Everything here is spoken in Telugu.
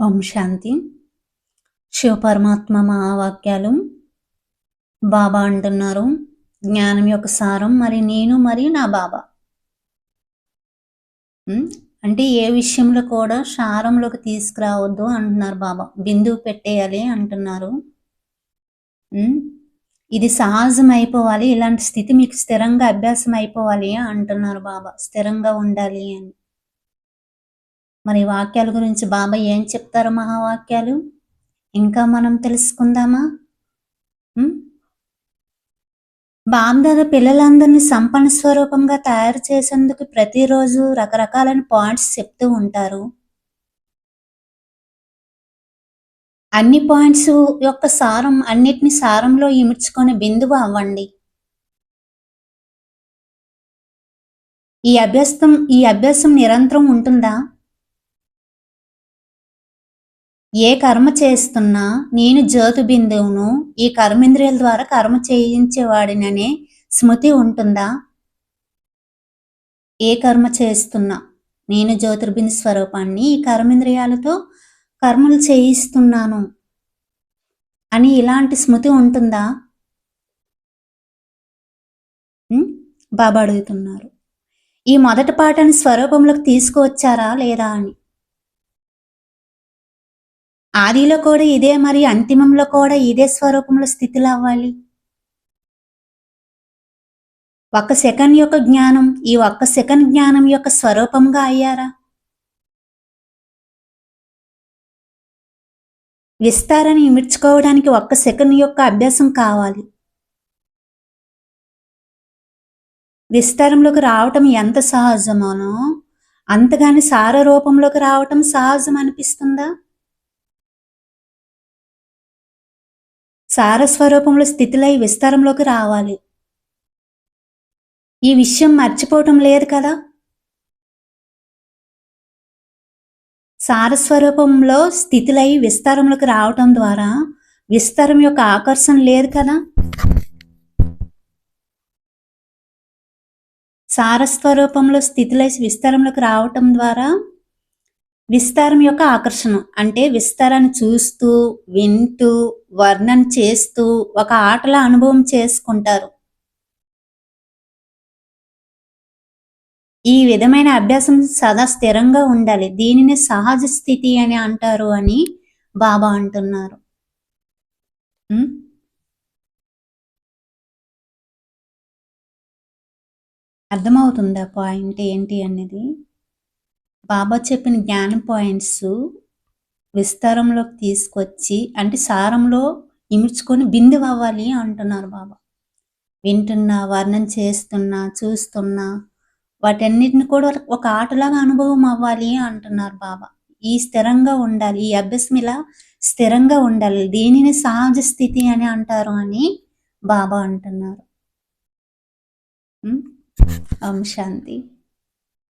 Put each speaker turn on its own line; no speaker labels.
ఓం శాంతి. శివపరమాత్మ మహావాక్యాలు. బాబా అంటున్నారు జ్ఞానం యొక్క సారం మరి నేను మరి నా బాబా. అంటే ఏ విషయంలో కూడా సారంలోకి తీసుకురావద్దు అంటున్నారు బాబా. బిందువు పెట్టేయాలి అంటున్నారు. ఇది సహజం అయిపోవాలి ఇలాంటి స్థితి మీకు స్థిరంగా అభ్యాసం అయిపోవాలి అంటున్నారు బాబా. స్థిరంగా ఉండాలి అని. మరి వాక్యాల గురించి బాబా ఏం చెప్తారు మహావాక్యాలు? ఇంకా మనం తెలుసుకుందామా? బాబ్దాద పిల్లలందరినీ సంపన్న స్వరూపంగా తయారు చేసేందుకు ప్రతిరోజు రకరకాలైన పాయింట్స్ చెప్తూ ఉంటారు. అన్ని పాయింట్స్ యొక్క సారం అన్నిటిని సారంలో ఇముడ్చుకొని బిందువు అవ్వండి. ఈ అభ్యాసం ఈ అభ్యాసం నిరంతరం ఉంటుందా? ఏ కర్మ చేస్తున్నా నేను జ్యోతి బిందువును ఈ కర్మేంద్రియాల ద్వారా కర్మ చేయించేవాడిననే స్మృతి ఉంటుందా? ఏ కర్మ చేస్తున్నా నేను జ్యోతిర్బిందు స్వరూపాన్ని ఈ కర్మేంద్రియాలతో కర్మలు చేయిస్తున్నాను అని ఇలాంటి స్మృతి ఉంటుందా? బాబా అడుగుతున్నారు. ఈ మొదటి పాఠాన్ని స్వరూపంలోకి తీసుకువచ్చారా లేదా అని? ఆదిలో కూడా ఇదే మరి అంతిమంలో కూడా ఇదే స్వరూపంలో స్థితిలో అవ్వాలి. ఒక్క సెకండ్ యొక్క జ్ఞానం ఈ ఒక్క సెకండ్ జ్ఞానం యొక్క స్వరూపంగా అయ్యారా? విస్తారాన్ని ఇమిడ్చుకోవడానికి ఒక్క సెకండ్ యొక్క అభ్యాసం కావాలి. విస్తారంలోకి రావటం ఎంత సహజమోనో? అంతగాని సార రూపంలోకి రావటం సహజం అనిపిస్తుందా సారస్వరూపంలో స్థితిలై విస్తారంలోకి రావాలి. ఈ విషయం మర్చిపోవటం లేదు కదా? సారస్వరూపంలో స్థితిలై విస్తారంలోకి రావటం ద్వారా విస్తారం యొక్క ఆకర్షణ లేదు కదా? సారస్వరూపంలో స్థితిలై విస్తారంలోకి రావటం ద్వారా విస్తారం యొక్క ఆకర్షణ. అంటే విస్తారాన్ని చూస్తూ వింటూ వర్ణన చేస్తూ ఒక ఆటల అనుభవం చేసుకుంటారు. ఈ విధమైన అభ్యాసం సదా స్థిరంగా ఉండాలి. దీనిని సహజ స్థితి అని అంటారు అని బాబా అంటున్నారు. అర్థమవుతుందా పాయింట్ ఏంటి అనేది? బాబా చెప్పిన జ్ఞానం పాయింట్స్ విస్తారంలోకి తీసుకొచ్చి అంటే సారంలో ఇమిడ్చుకొని బిందు అవ్వాలి అంటున్నారు బాబా. వింటున్నా వర్ణం చేస్తున్నా చూస్తున్నా వాటన్నిటిని కూడా ఒక ఆటలాగా అనుభవం అవ్వాలి అంటున్నారు బాబా. ఈ స్థిరంగా ఉండాలి ఈ అభ్యాసం ఇలా స్థిరంగా ఉండాలి దీనిని సహజ స్థితి అని అంటారు అని బాబా అంటున్నారు. ఓం శాంతి.